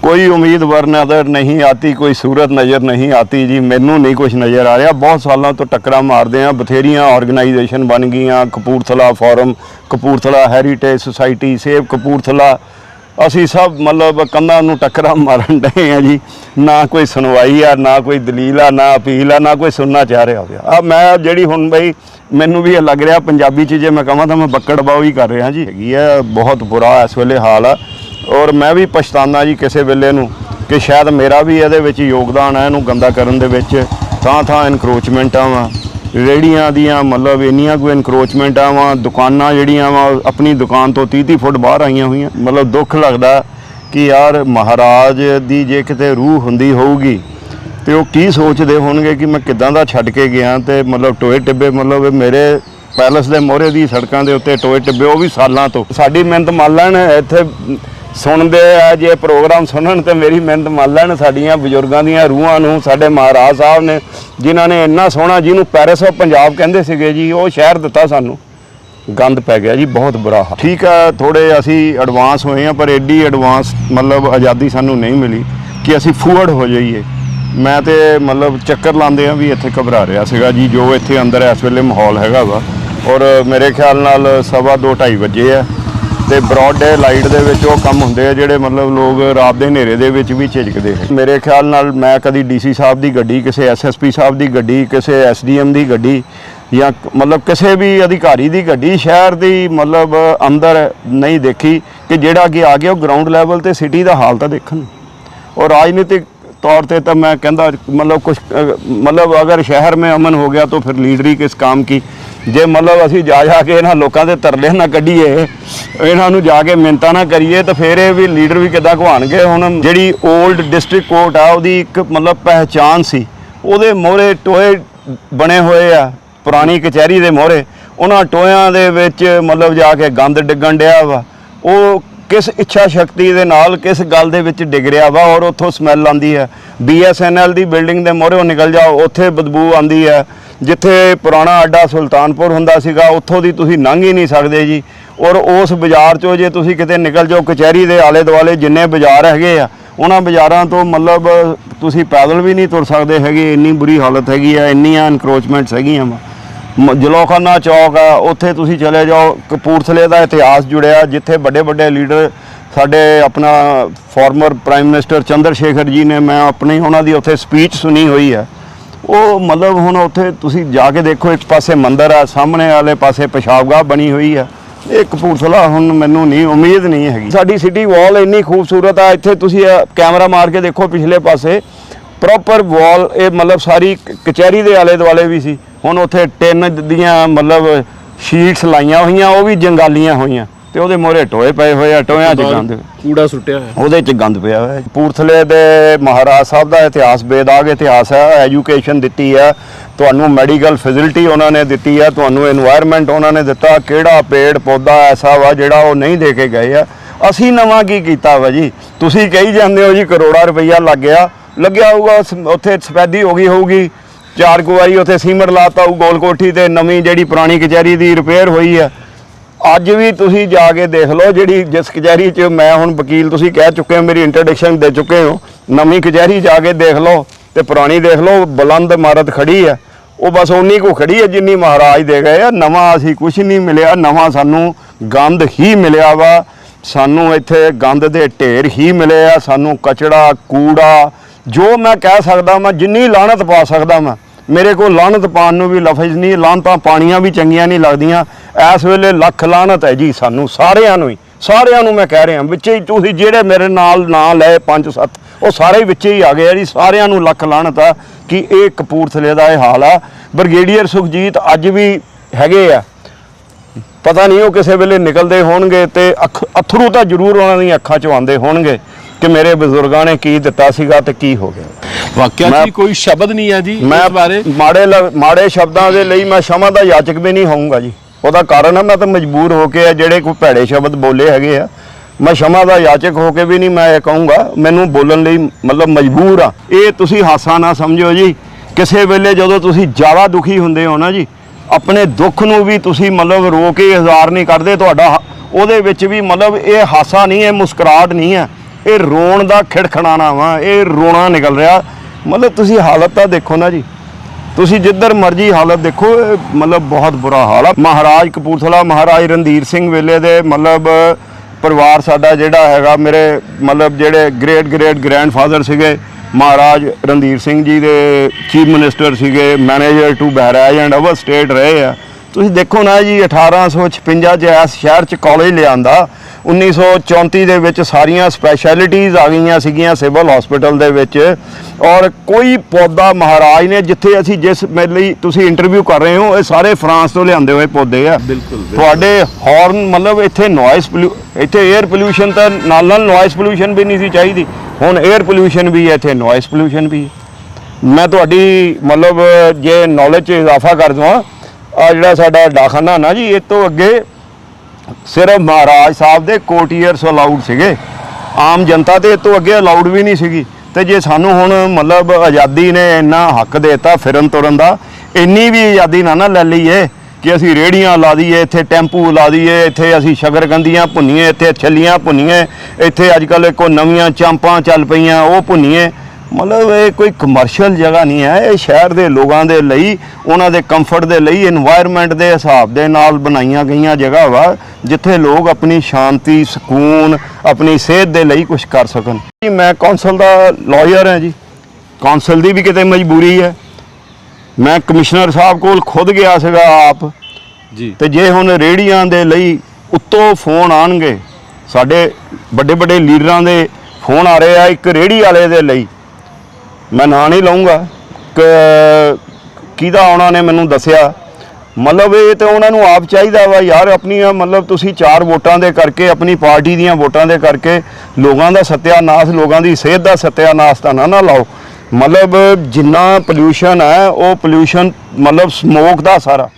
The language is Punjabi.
कोई उम्मीदवार नज़र नहीं आती कोई सूरत नज़र नहीं आती ਜੀ ਮੈਨੂੰ ਨਹੀਂ ਕੁਝ ਨਜ਼ਰ ਆ ਰਿਹਾ ਬਹੁਤ ਸਾਲਾਂ ਤੋਂ ਟੱਕਰਾਂ ਮਾਰਦੇ ਆ ਬਥੇਰੀਆਂ ਆਰਗੇਨਾਈਜੇਸ਼ਨ ਬਣ ਗਈਆਂ Kapurthala forum Kapurthala heritage society save Kapurthala ਅਸੀਂ ਸਭ ਮਤਲਬ ਕੰਨਾਂ ਨੂੰ ਟੱਕਰਾਂ ਮਾਰਨ ਡਏ ਆ ਜੀ ਨਾ ਕੋਈ ਸੁਣਵਾਈ ਆ ਨਾ ਕੋਈ ਦਲੀਲ ਆ ਨਾ ਅਪੀਲ ਆ ਨਾ ਕੋਈ ਸੁਣਨਾ ਚਾਹ ਰਿਹਾ ਹੋਵੇ ਆ ਮੈਂ ਜਿਹੜੀ ਹੁਣ ਬਈ ਮੈਨੂੰ ਵੀ ਇਹ ਲੱਗ ਰਿਹਾ ਪੰਜਾਬੀ ਚ ਜੇ ਮੈਂ ਕਹਾਂ ਤਾਂ ਮੈਂ ਬੱਕੜਬਾਉ ਹੀ ਕਰ ਰਿਹਾ ਜੀ ਹੈਗੀ ਆ ਬਹੁਤ ਬੁਰਾ ਇਸ ਵੇਲੇ ਹਾਲ ਆ ਔਰ ਮੈਂ ਵੀ ਪਛਤਾਨਾ ਜੀ ਕਿਸੇ ਵੇਲੇ ਨੂੰ ਕਿ ਸ਼ਾਇਦ ਮੇਰਾ ਵੀ ਇਹਦੇ ਵਿੱਚ ਯੋਗਦਾਨ ਹੈ ਇਹਨੂੰ ਗੰਦਾ ਕਰਨ ਦੇ ਵਿੱਚ। ਥਾਂ ਥਾਂ ਇਨਕਰੋਚਮੈਂਟਾਂ ਵਾ ਰੇੜੀਆਂ ਦੀਆਂ ਮਤਲਬ ਇੰਨੀਆਂ ਕੋਈ ਇਨਕਰੋਚਮੈਂਟਾਂ ਵਾ ਦੁਕਾਨਾਂ ਜਿਹੜੀਆਂ ਵਾ, ਆਪਣੀ ਦੁਕਾਨ ਤੋਂ 30 30 ਫੁੱਟ ਬਾਹਰ ਆਈਆਂ ਹੋਈਆਂ। ਮਤਲਬ ਦੁੱਖ ਲੱਗਦਾ ਕਿ ਯਾਰ ਮਹਾਰਾਜ ਦੀ ਜੇ ਕਿਤੇ ਰੂਹ ਹੁੰਦੀ ਹੋਊਗੀ, ਤੇ ਉਹ ਕੀ ਸੋਚਦੇ ਹੋਣਗੇ ਕਿ ਮੈਂ ਕਿਦਾਂ ਦਾ ਛੱਡ ਕੇ ਗਿਆ ਤੇ ਮਤਲਬ ਟੋਏ ਟਿੱਬੇ ਮਤਲਬ ਮੇਰੇ ਪੈਲਸ ਦੇ ਮੋਹਰੇ ਦੀ ਸੜਕਾਂ ਦੇ ਉੱਤੇ ਟੋਏ ਟਿੱਬੇ, ਉਹ ਵੀ ਸਾਲਾਂ ਤੋਂ। ਸਾਡੀ ਮਿਹਨਤ ਮੰਨ ਲੈਣ, ਇੱਥੇ ਸੁਣਦੇ ਆ, ਜੇ ਪ੍ਰੋਗਰਾਮ ਸੁਣਨ ਤੇ ਮੇਰੀ ਮਿਹਨਤ ਮੰਨ ਲੈਣ ਸਾਡੀਆਂ ਬਜ਼ੁਰਗਾਂ ਦੀਆਂ ਰੂਹਾਂ ਨੂੰ, ਸਾਡੇ ਮਹਾਰਾਜ ਸਾਹਿਬ ਨੇ, ਜਿਨ੍ਹਾਂ ਨੇ ਇੰਨਾ ਸੋਹਣਾ ਜਿਹਨੂੰ ਪੈਰਿਸ ਆਫ ਪੰਜਾਬ ਕਹਿੰਦੇ ਸੀਗੇ ਜੀ, ਉਹ ਸ਼ਹਿਰ ਦਿੱਤਾ ਸਾਨੂੰ। ਗੰਦ ਪੈ ਗਿਆ ਜੀ, ਬਹੁਤ ਬੁਰਾ ਹਾਲ। ਠੀਕ ਆ ਥੋੜੇ ਅਸੀਂ ਐਡਵਾਂਸ ਹੋਏ ਆ, ਪਰ ਐਡੀ ਐਡਵਾਂਸ ਮਤਲਬ ਆਜ਼ਾਦੀ ਸਾਨੂੰ ਨਹੀਂ ਮਿਲੀ ਕਿ ਅਸੀਂ ਫੂਅਰਡ ਹੋ ਜਾਈਏ। ਮੈਂ ਤੇ ਮਤਲਬ ਚੱਕਰ ਲਾਉਂਦੇ ਆ ਵੀ ਇੱਥੇ ਘਬਰਾ ਰਿਹਾ ਸੀਗਾ ਜੀ, ਜੋ ਇੱਥੇ ਅੰਦਰ ਇਸ ਵੇਲੇ ਮਾਹੌਲ ਹੈਗਾ ਵਾ। ਔਰ ਮੇਰੇ ਖਿਆਲ ਨਾਲ ਸਵਾ ਦੋ 2:30 ਵਜੇ ਆ। ਤੇ ਬ੍ਰੌਡ ਡੇ ਲਾਈਟ ਦੇ ਵਿੱਚ ਉਹ ਕੰਮ ਹੁੰਦੇ ਆ ਜਿਹੜੇ ਮਤਲਬ ਲੋਕ ਰਾਤ ਦੇ ਹਨੇਰੇ ਦੇ ਵਿੱਚ ਵੀ ਝਿਜਕਦੇ ਹੈ ਮੇਰੇ ਖਿਆਲ ਨਾਲ ਮੈਂ ਕਦੀ ਡੀਸੀ ਸਾਹਿਬ ਦੀ ਗੱਡੀ ਕਿਸੇ ਐਸਐਸਪੀ ਸਾਹਿਬ ਦੀ ਗੱਡੀ ਕਿਸੇ ਐਸਡੀਐਮ ਦੀ ਗੱਡੀ ਜਾਂ ਕ- ਮਤਲਬ ਕਿਸੇ ਵੀ ਅਧਿਕਾਰੀ ਦੀ ਗੱਡੀ ਸ਼ਹਿਰ ਦੀ ਮਤਲਬ ਅੰਦਰ ਨਹੀਂ ਦੇਖੀ ਕਿ ਜਿਹੜਾ ਕਿ ਆ ਗਿਆ ਉਹ ਗਰਾਊਂਡ ਲੈਵਲ ਤੇ ਸਿਟੀ ਦਾ ਹਾਲ ਤਾਂ ਦੇਖਣ ਔਰ ਰਾਜਨੀਤਿਕ तौर पे तो मैं कहता मतलब कुछ अ, मतलब अगर शहर में अमन हो गया तो फिर लीडरी किस काम की ਜੇ ਮਤਲਬ ਅਸੀਂ ਜਾ ਜਾ ਕੇ ਇਹਨਾਂ ਲੋਕਾਂ ਦੇ ਤਰਲੇ ਨਾ ਕੱਢੀਏ, ਇਹਨਾਂ ਨੂੰ ਜਾ ਕੇ ਮਿੰਤਾ ਨਾ ਕਰੀਏ, ਤਾਂ ਫਿਰ ਇਹ ਵੀ ਲੀਡਰ ਵੀ ਕਿੱਦਾਂ ਘਵਾਣਗੇ ਹੁਣ ਜਿਹੜੀ 올ਡ ਡਿਸਟ੍ਰਿਕਟ ਕੋਰਟ ਆ, ਉਹਦੀ ਇੱਕ ਮਤਲਬ ਪਹਿਚਾਨ ਸੀ। ਉਹਦੇ ਮੋਹਰੇ ਟੋਏ ਬਣੇ ਹੋਏ ਆ, ਪੁਰਾਣੀ ਕਚਹਿਰੀ ਦੇ ਮੋਹਰੇ। ਉਹਨਾਂ ਟੋਇਆਂ ਦੇ ਵਿੱਚ ਮਤਲਬ ਜਾ ਕੇ ਗੰਦ ਡਿੱਗਣ ਡਿਆ ਵਾ। ਉਹ ਕਿਸ ਇੱਛਾ ਸ਼ਕਤੀ ਦੇ ਨਾਲ ਕਿਸ ਗੱਲ ਦੇ ਵਿੱਚ ਡਿੱਗ ਰਿਹਾ ਵਾ, ਔਰ ਉੱਥੋਂ ਸਮੈਲ ਆਉਂਦੀ ਹੈ BSNL ਦੀ ਬਿਲਡਿੰਗ ਦੇ ਮੋਹਰੇ ਨਿਕਲ ਜਾਓ ਉੱਥੇ ਬਦਬੂ ਆਉਂਦੀ ਹੈ ਜਿੱਥੇ ਪੁਰਾਣਾ ਅੱਡਾ ਸੁਲਤਾਨਪੁਰ ਹੁੰਦਾ ਸੀਗਾ, ਉੱਥੋਂ ਦੀ ਤੁਸੀਂ ਲੰਘ ਹੀ ਨਹੀਂ ਸਕਦੇ ਜੀ। ਔਰ ਉਸ ਬਾਜ਼ਾਰ ਚੋਂ ਜੇ ਤੁਸੀਂ ਕਿਤੇ ਨਿਕਲ ਜਾਓ, ਕਚਹਿਰੀ ਦੇ ਆਲੇ ਦੁਆਲੇ ਜਿੰਨੇ ਬਾਜ਼ਾਰ ਹੈਗੇ ਆ, ਉਹਨਾਂ ਬਾਜ਼ਾਰਾਂ ਤੋਂ ਮਤਲਬ ਤੁਸੀਂ ਪੈਦਲ ਵੀ ਨਹੀਂ ਤੁਰ ਸਕਦੇ ਹੈਗੇ, ਇੰਨੀ ਬੁਰੀ ਹਾਲਤ ਹੈਗੀ ਆ, ਇੰਨੀਆਂ ਇਨਕਰੋਚਮੈਂਟਸ ਹੈਗੀਆਂ ਵਾ। ਮ- ਜਲੋਖਾਨਾ ਚੌਕ ਆ, ਉੱਥੇ ਤੁਸੀਂ ਚਲੇ ਜਾਓ, ਕਪੂਰਥਲੇ ਦਾ ਇਤਿਹਾਸ ਜੁੜਿਆ, ਜਿੱਥੇ ਵੱਡੇ ਵੱਡੇ ਲੀਡਰ ਸਾਡੇ ਆਪਣਾ former prime minister Chandra Shekhar ji ਨੇ, ਮੈਂ ਆਪਣੀ, ਉਹਨਾਂ ਦੀ ਉੱਥੇ ਸਪੀਚ ਸੁਣੀ ਹੋਈ ਹੈ ਉਹ ਮਤਲਬ ਹੁਣ ਉੱਥੇ ਤੁਸੀਂ ਜਾ ਕੇ ਦੇਖੋ, ਇੱਕ ਪਾਸੇ ਮੰਦਿਰ ਆ, ਸਾਹਮਣੇ ਵਾਲੇ ਪਾਸੇ ਪਿਸ਼ਾਬਗਾਹ ਬਣੀ ਹੋਈ ਆ। ਇਹ ਕਪੂਰਥਲਾ ਹੁਣ ਮੈਨੂੰ ਨਹੀਂ, ਉਮੀਦ ਨਹੀਂ ਹੈਗੀ। ਸਾਡੀ ਸਿਟੀ ਵਾਲ ਇੰਨੀ ਖੂਬਸੂਰਤ ਆ, ਇੱਥੇ ਤੁਸੀਂ ਕੈਮਰਾ ਮਾਰ ਕੇ ਦੇਖੋ ਪਿਛਲੇ ਪਾਸੇ। ਪ੍ਰੋਪਰ ਵਾਲ ਇਹ ਮਤਲਬ ਸਾਰੀ ਕਚਹਿਰੀ ਦੇ ਆਲੇ ਦੁਆਲੇ ਵੀ ਸੀ। ਹੁਣ ਉੱਥੇ ਟਿਨ ਦੀਆਂ ਮਤਲਬ ਸ਼ੀਟਸ ਲਾਈਆਂ ਹੋਈਆਂ, ਉਹ ਵੀ ਜੰਗਾਲੀਆਂ ਹੋਈਆਂ। ਤੇ ਉਹਦੇ ਮੋਰੇ ਟੋਏ ਪਏ ਹੋਏ ਆ ਟੋਇਆਂ 'ਚ ਗੰਦ ਕੂੜਾ ਸੁੱਟਿਆ ਹੋਇਆ। ਉਹਦੇ 'ਚ ਗੰਦ ਪਿਆ ਹੋਇਆ ਪੂਰਥਲੇ ਦੇ ਮਹਾਰਾਜ ਸਾਹਿਬ ਦਾ ਇਤਿਹਾਸ ਬੇਦਾਗ ਇਤਿਹਾਸ ਹੈ ਐਜੂਕੇਸ਼ਨ ਦਿੱਤੀ ਹੈ ਤੁਹਾਨੂੰ ਮੈਡੀਕਲ ਫੈਸਿਲਿਟੀ ਉਹਨਾਂ ਨੇ ਦਿੱਤੀ ਹੈ ਤੁਹਾਨੂੰ এনवायरमेंट ਉਹਨਾਂ ਨੇ ਦਿੱਤਾ ਕਿਹੜਾ ਪੇੜ ਪੌਦਾ ਐਸਾ ਵਾ ਜਿਹੜਾ ਉਹ ਨਹੀਂ ਦੇ ਕੇ ਗਏ ਆ। ਅਸੀਂ ਨਵਾਂ ਕੀ ਕੀਤਾ ਵਾ ਜੀ? ਤੁਸੀਂ ਕਹੀ ਜਾਂਦੇ ਹੋ ਜੀ ਕਰੋੜਾਂ ਰੁਪਈਆ ਲੱਗ ਗਿਆ। ਲੱਗਿਆ ਹੋਊਗਾ ਉੱਥੇ ਸਫੈਦੀ ਹੋ ਗਈ ਹੋਊਗੀ। ਚਾਰ ਕੁ ਉੱਥੇ ਸੀਮਟ ਲਾਤਾ ਉਹ ਗੋਲ ਕੋਠੀ ਤੇ ਨਵੀਂ ਜਿਹੜੀ ਪੁਰਾਣੀ ਕਚਹਿਰੀ ਦੀ ਰਿਪੇਅਰ ਹੋਈ ਆ। ਅੱਜ ਵੀ ਤੁਸੀਂ ਜਾ ਕੇ ਦੇਖ ਲਓ ਜਿਹੜੀ ਜਿਸ ਕਚਹਿਰੀ 'ਚ ਮੈਂ ਹੁਣ ਵਕੀਲ ਤੁਸੀਂ ਕਹਿ ਚੁੱਕੇ ਹੋ, ਮੇਰੀ ਇੰਟਰੋਡਕਸ਼ਨ ਦੇ ਚੁੱਕੇ ਹੋ, ਨਵੀਂ ਕਚਹਿਰੀ ਜਾ ਕੇ ਦੇਖ ਲਓ ਤੇ ਪੁਰਾਣੀ ਦੇਖ ਲਓ, ਬੁਲੰਦ ਇਮਾਰਤ ਖੜੀ ਹੈ। ਉਹ ਬਸ ਉਨੀ ਕੋ ਖੜੀ ਹੈ ਜਿੰਨੀ ਮਹਾਰਾਜ ਦੇ ਗਏ ਆ। ਨਵਾਂ ਅਸੀਂ ਕੁਝ ਨਹੀਂ ਮਿਲਿਆ, ਨਵਾਂ ਸਾਨੂੰ ਗੰਦ ਹੀ ਮਿਲਿਆ ਵਾ। ਸਾਨੂੰ ਇੱਥੇ ਗੰਦ ਦੇ ਢੇਰ ਹੀ ਮਿਲੇ ਆ, ਸਾਨੂੰ ਕਚੜਾ, ਕੂੜਾ, ਜੋ ਮੈਂ ਕਹਿ ਸਕਦਾ ਮੈਂ ਜਿੰਨੀ ਲਾਹਨਤ ਪਾ ਸਕਦਾ ਮੈਂ ਮੇਰੇ ਕੋਲ ਲਾਹਨਤ ਪਾਉਣ ਨੂੰ ਵੀ ਲਫ਼ਜ਼ ਨਹੀਂ, ਲਾਹਨਤਾਂ ਪਾਣੀਆਂ ਵੀ ਚੰਗੀਆਂ ਨਹੀਂ ਲੱਗਦੀਆਂ। ਇਸ ਵੇਲੇ ਲੱਖ ਲਾਹਨਤ ਹੈ ਜੀ ਸਾਨੂੰ ਸਾਰਿਆਂ ਨੂੰ ਹੀ। ਸਾਰਿਆਂ ਨੂੰ ਮੈਂ ਕਹਿ ਰਿਹਾ ਵਿੱਚੇ ਹੀ ਤੁਸੀਂ ਜਿਹੜੇ ਮੇਰੇ ਨਾਲ ਨਾਂ ਲਏ ਪੰਜ ਸੱਤ ਉਹ ਸਾਰੇ ਹੀ ਵਿੱਚੇ ਹੀ ਆ ਗਏ ਆ ਜੀ। ਸਾਰਿਆਂ ਨੂੰ ਲੱਖ ਲਾਹਨਤ ਆ ਕਿ ਇਹ ਕਪੂਰਥਲੇ ਦਾ ਇਹ ਹਾਲ ਆ। ਬ੍ਰਿਗੇਡੀਅਰ ਸੁਖਜੀਤ ਅੱਜ ਵੀ ਹੈਗੇ ਆ। ਪਤਾ ਨਹੀਂ ਉਹ ਕਿਸੇ ਵੇਲੇ ਨਿਕਲਦੇ ਹੋਣਗੇ ਤੇ ਅੱਖ- ਅਥਰੂ ਤਾਂ ਜ਼ਰੂਰ ਉਹਨਾਂ ਦੀਆਂ ਅੱਖਾਂ 'ਚੋਂ ਆਉਂਦੇ ਹੋਣਗੇ ਕਿ ਮੇਰੇ ਬਜ਼ੁਰਗਾਂ ਨੇ ਕੀ ਦਿੱਤਾ ਸੀਗਾ ਤੇ ਕੀ ਹੋ ਗਿਆ। ਵਾਕਿਆ ਜੀ ਕੋਈ ਸ਼ਬਦ ਨਹੀਂ ਹੈ ਜੀ ਇਸ ਬਾਰੇ। ਮਾੜੇ ਮਾੜੇ ਸ਼ਬਦਾਂ ਦੇ ਲਈ ਮੈਂ ਸ਼ਮਾ ਦਾ ਯਾਚਕ ਵੀ ਨਹੀਂ ਹੋਊਂਗਾ ਜੀ। ਉਹਦਾ ਕਾਰਨ ਆ, ਮੈਂ ਤਾਂ ਮਜਬੂਰ ਹੋ ਕੇ ਆ, ਜਿਹੜੇ ਕੋਈ ਭੈੜੇ ਸ਼ਬਦ ਬੋਲੇ ਹੈਗੇ ਆ। ਮੈਂ ਸ਼ਮਾ ਦਾ ਯਾਚਕ ਹੋ ਕੇ ਵੀ ਨਹੀਂ ਮੈਂ ਇਹ ਕਹੂੰਗਾ, ਮੈਨੂੰ ਬੋਲਣ ਲਈ ਮਤਲਬ ਮਜਬੂਰ ਆ। ਇਹ ਤੁਸੀਂ ਹਾਸਾ ਨਾ ਸਮਝੋ ਜੀ। ਕਿਸੇ ਵੇਲੇ ਜਦੋਂ ਤੁਸੀਂ ਜ਼ਿਆਦਾ ਦੁਖੀ ਹੁੰਦੇ ਹੋ ਨਾ ਜੀ, ਆਪਣੇ ਦੁੱਖ ਨੂੰ ਵੀ ਤੁਸੀਂ ਮਤਲਬ ਰੋ ਕੇ ਇਜ਼ਹਾਰ ਨਹੀਂ ਕਰਦੇ ਤੁਹਾਡਾ ਹ- ਉਹਦੇ ਵਿੱਚ ਵੀ ਮਤਲਬ ਇਹ ਹਾਸਾ ਨਹੀਂ ਹੈ ਮੁਸਕਰਾਹਟ ਨਹੀਂ ਹੈ ਇਹ ਰੋਣ ਦਾ ਖਿੜਖਣਾਣਾ ਵਾ, ਇਹ ਰੋਣਾ ਨਿਕਲ ਰਿਹਾ। ਮਤਲਬ ਤੁਸੀਂ ਹਾਲਤ ਤਾਂ ਦੇਖੋ ਨਾ ਜੀ। ਤੁਸੀਂ ਜਿੱਧਰ ਮਰਜ਼ੀ ਹਾਲਤ ਦੇਖੋ, ਇਹ ਮਤਲਬ ਬਹੁਤ ਬੁਰਾ ਹਾਲ ਆ। ਮਹਾਰਾਜ ਕਪੂਰਥਲਾ, ਮਹਾਰਾਜ ਰਣਧੀਰ ਸਿੰਘ ਵੇਲੇ ਦੇ ਮਤਲਬ ਪਰਿਵਾਰ ਸਾਡਾ ਜਿਹੜਾ ਹੈਗਾ, ਮੇਰੇ ਮਤਲਬ ਜਿਹੜੇ ਗ੍ਰੇਟ ਗ੍ਰੇਟ ਗ੍ਰੈਂਡਫਾਦਰ ਸੀਗੇ, ਮਹਾਰਾਜ ਰਣਧੀਰ ਸਿੰਘ ਜੀ ਦੇ ਚੀਫ ਮਿਨਿਸਟਰ ਸੀਗੇ ਮੈਨੇਜਰ ਟੂ ਬਹਿਰਾਜ ਐਂਡ ਅਵਰ ਸਟੇਟ ਰਹੇ ਆ। ਤੁਸੀਂ ਦੇਖੋ ਨਾ ਜੀ 1856 ਚ ਇਸ ਸ਼ਹਿਰ ਚ ਕਾਲਜ ਲਿਆਂਦਾ। 1934 ਦੇ ਵਿੱਚ ਸਾਰੀਆਂ ਸਪੈਸ਼ਲਿਟੀਆਂ ਆ ਗਈਆਂ ਸੀਗੀਆਂ ਸਿਵਲ ਹਸਪੀਟਲ ਦੇ ਵਿੱਚ। ਔਰ ਕੋਈ ਪੌਦਾ ਮਹਾਰਾਜ ਨੇ ਜਿੱਥੇ ਅਸੀਂ ਜਿਸ ਮੇਰੇ ਲਈ ਤੁਸੀਂ ਇੰਟਰਵਿਊ ਕਰ ਰਹੇ ਹੋ ਇਹ ਸਾਰੇ ਫਰਾਂਸ ਤੋਂ ਲਿਆਂਦੇ ਹੋਏ ਪੌਦੇ ਆ। ਬਿਲਕੁਲ, ਤੁਹਾਡੇ ਹਾਰਨ ਮਤਲਬ ਇੱਥੇ ਨੋਇਸ ਇੱਥੇ 에ਅਰ ਪੋਲੂਸ਼ਨ ਤਾਂ ਨਾਲ ਨਾਲ ਨੋਇਸ ਪੋਲੂਸ਼ਨ ਵੀ ਨਹੀਂ ਸੀ ਚਾਹੀਦੀ। ਹੁਣ 에ਅਰ ਪੋਲੂਸ਼ਨ ਵੀ ਹੈ ਇੱਥੇ ਨੋਇਸ ਪੋਲੂਸ਼ਨ ਵੀ ਮੈਂ ਤੁਹਾਡੀ ਮਤਲਬ ਜੇ ਨੌਲੇਜ 'ਚ ਇਜ਼ਾਫਾ ਕਰ ਦਵਾਂ ਆ ਜਿਹੜਾ ਸਾਡਾ ਡਾਖਾਨਾ ਨਾ ਜੀ, ਇਹ ਤੋਂ ਅੱਗੇ ਸਿਰਫ ਮਹਾਰਾਜ ਸਾਹਿਬ ਦੇ ਕੋਟੀਅਰਸ ਅਲਾਉਡ ਸੀਗੇ। ਆਮ ਜਨਤਾ ਤੇ ਇਹ ਤੋਂ ਅੱਗੇ ਅਲਾਉਡ ਵੀ ਨਹੀਂ ਸੀਗੀ। ਤੇ ਜੇ ਸਾਨੂੰ ਹੁਣ ਮਤਲਬ ਆਜ਼ਾਦੀ ਨੇ ਇੰਨਾ ਹੱਕ ਦਿੱਤਾ ਫਿਰਨ ਤੁਰਨ ਦਾ, ਇੰਨੀ ਵੀ ਆਜ਼ਾਦੀ ਨਾ ਨਾ ਲੈ ਲਈਏ ਕਿ ਅਸੀਂ ਰੇੜੀਆਂ ਲਾ ਦਈਏ, ਇੱਥੇ ਟੈਂਪੂ ਲਾ ਦਈਏ, ਇੱਥੇ ਅਸੀਂ ਸ਼ਗਰਗੰਦੀਆਂ ਭੁੰਨੀਏ, ਇੱਥੇ ਛੱਲੀਆਂ ਭੁੰਨੀਏ, ਇੱਥੇ ਅੱਜ ਕੱਲ੍ਹ ਕੋ ਨਵੀਆਂ ਚਾਂਪਾਂ ਚੱਲ ਪਈਆਂ, ਉਹ ਭੁੰਨੀਏ। ਮਤਲਬ ਇਹ ਕੋਈ ਕਮਰਸ਼ੀਅਲ ਜਗ੍ਹਾ ਨਹੀਂ ਹੈ ਇਹ ਸ਼ਹਿਰ ਦੇ ਲੋਕਾਂ ਦੇ ਲਈ ਉਹਨਾਂ ਦੇ ਕੰਫਰਟ ਦੇ ਲਈ এনवायरमेंट ਦੇ ਹਿਸਾਬ ਦੇ ਨਾਲ ਬਣਾਈਆਂ ਗਈਆਂ ਜਗ੍ਹਾ ਵਾ ਜਿੱਥੇ ਲੋਕ ਆਪਣੀ ਸ਼ਾਂਤੀ ਸਕੂਨ ਆਪਣੀ ਸਿਹਤ ਦੇ ਲਈ ਕੁਝ ਕਰ ਸਕਣ। ਜੀ ਮੈਂ ਕੌਂਸਲ ਦਾ ਲਾਇਰ ਹਾਂ ਜੀ। ਕੌਂਸਲ ਦੀ ਵੀ ਕਿਤੇ ਮਜਬੂਰੀ ਹੈ। ਮੈਂ ਕਮਿਸ਼ਨਰ ਸਾਹਿਬ ਕੋਲ ਖੁਦ ਗਿਆ ਸੀਗਾ ਆਪ। ਜੀ। ਤੇ ਜੇ ਹੁਣ ਰੇੜੀਆਂ ਦੇ ਲਈ ਉੱਤੋਂ ਫੋਨ ਆਣਗੇ ਸਾਡੇ ਵੱਡੇ ਵੱਡੇ ਲੀਡਰਾਂ ਦੇ ਫੋਨ ਆ ਰਹੇ ਆ ਇੱਕ ਰੇੜੀ ਵਾਲੇ ਦੇ ਲਈ। ਮੈਂ ਨਾਂ ਨਹੀਂ ਲਵਾਂਗਾ ਕਿ, ਕਿਹਦਾ ਉਹਨਾਂ ਨੇ ਮੈਨੂੰ ਦੱਸਿਆ। ਮਤਲਬ ਇਹ ਤੇ ਉਹਨਾਂ ਨੂੰ ਆਪ ਚਾਹੀਦਾ ਵਾ ਯਾਰ, ਆਪਣੀਆਂ ਮਤਲਬ ਤੁਸੀਂ ਚਾਰ ਵੋਟਾਂ ਦੇ ਕਰਕੇ, ਆਪਣੀ ਪਾਰਟੀ ਦੀਆਂ ਵੋਟਾਂ ਦੇ ਕਰਕੇ ਲੋਕਾਂ ਦਾ ਸਤਿਆਨਾਸ਼, ਲੋਕਾਂ ਦੀ ਸਿਹਤ ਦਾ ਸਤਿਆਨਾਸ਼ ਤਾਂ ਨਾ ਨਾ ਲਾਓ। ਮਤਲਬ ਜਿੰਨਾ ਪੋਲੂਸ਼ਨ ਹੈ, ਉਹ ਪੋਲੂਸ਼ਨ ਮਤਲਬ ਸਮੋਕ ਦਾ ਸਾਰਾ।